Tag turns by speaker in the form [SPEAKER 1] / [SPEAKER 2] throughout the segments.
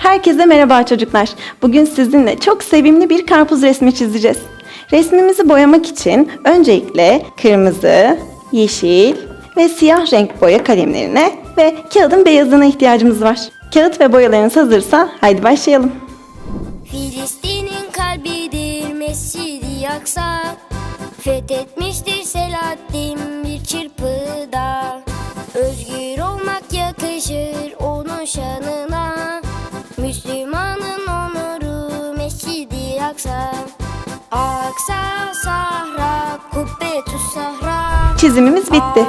[SPEAKER 1] Herkese merhaba çocuklar. Bugün sizinle çok sevimli bir karpuz resmi çizeceğiz. Resmimizi boyamak için öncelikle kırmızı, yeşil ve siyah renk boya kalemlerine ve kağıdın beyazına ihtiyacımız var. Kağıt ve boyalarınız hazırsa haydi başlayalım.
[SPEAKER 2] Filistin'in kalbidir Mescidi Aksa Fethetmiştir Selahaddin bir çırpıda Özgür olmak yakışır onun şanına
[SPEAKER 1] Çizimimiz bitti.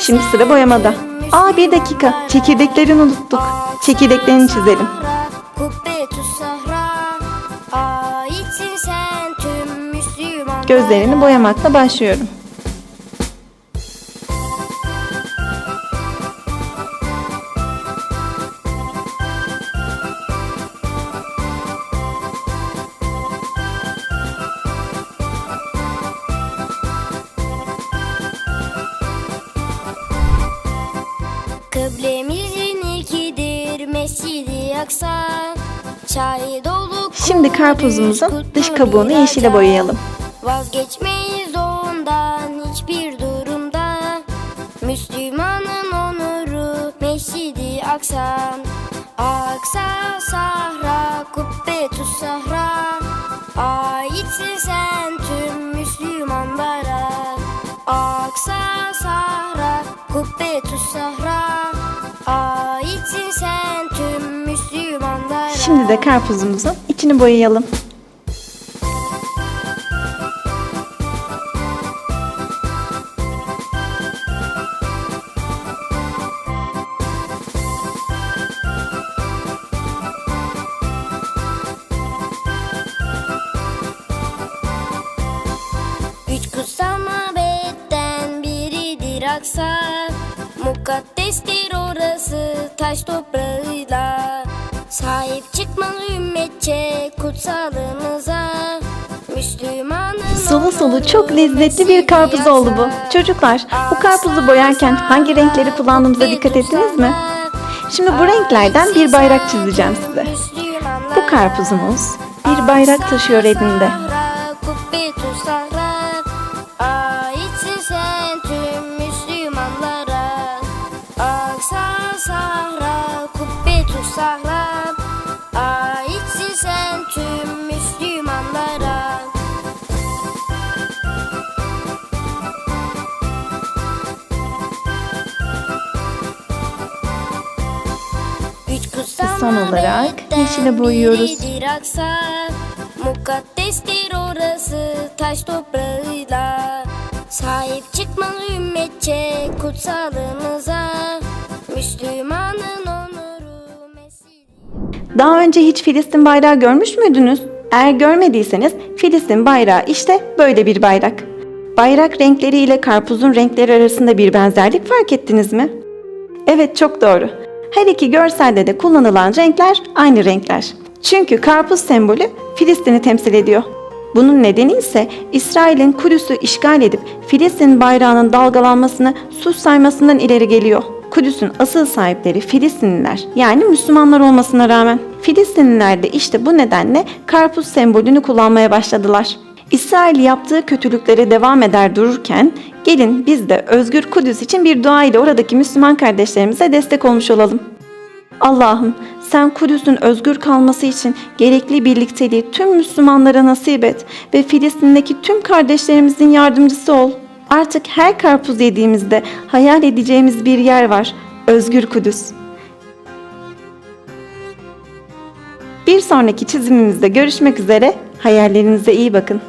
[SPEAKER 1] Şimdi sıra boyamada. Aa bir dakika. Çekirdeklerini unuttuk. Çekirdeklerini çizelim. Gözlerini boyamakla başlıyorum.
[SPEAKER 2] Kıblemizin ilkidir Mescidi Aksa Şahit olduk
[SPEAKER 1] Şimdi karpuzumuzun dış kabuğunu yeşile boyayalım.
[SPEAKER 2] Vazgeçmeyiz ondan hiçbir durumda. Müslümanın onuru Mescidi Aksa Aksa
[SPEAKER 1] Şimdi de karpuzumuzun içini boyayalım.
[SPEAKER 2] Üç kutsal mabetten biridir Aksa Mukaddestir orası taş toprağıyla Sahip çıkmalı ümmetçe kutsalımıza Müslümanın
[SPEAKER 1] Sulu sulu çok lezzetli bir karpuz oldu bu. Çocuklar bu karpuzu boyarken hangi renkleri kullandığımıza dikkat ettiniz mi? Şimdi bu renklerden bir bayrak çizeceğim size. Bu karpuzumuz bir bayrak taşıyor elinde.
[SPEAKER 2] Sahra Müslümanlara Aksa Sahra
[SPEAKER 1] son olarak yeşile boyuyoruz.
[SPEAKER 2] Mukaddestir orası taş toprağıyla Sahip çıkmalı ümmetçe kutsalımıza Müslümanın onuru
[SPEAKER 1] Daha önce hiç Filistin bayrağı görmüş müydünüz? Eğer görmediyseniz Filistin bayrağı işte böyle bir bayrak. Bayrak renkleri ile karpuzun renkleri arasında bir benzerlik fark ettiniz mi? Evet çok doğru. Her iki görselde de kullanılan renkler aynı renkler. Çünkü karpuz sembolü Filistin'i temsil ediyor. Bunun nedeni ise İsrail'in Kudüs'ü işgal edip Filistin bayrağının dalgalanmasını sus saymasından ileri geliyor. Kudüs'ün asıl sahipleri Filistinliler yani Müslümanlar olmasına rağmen. Filistinliler de işte bu nedenle karpuz sembolünü kullanmaya başladılar. İsrail yaptığı kötülüklere devam eder dururken gelin biz de özgür Kudüs için bir dua ile oradaki Müslüman kardeşlerimize destek olmuş olalım. Allah'ım sen Kudüs'ün özgür kalması için gerekli birlikteliği tüm Müslümanlara nasip et ve Filistin'deki tüm kardeşlerimizin yardımcısı ol. Artık her karpuz yediğimizde hayal edeceğimiz bir yer var. Özgür Kudüs. Bir sonraki çizimimizde görüşmek üzere. Hayallerinize iyi bakın.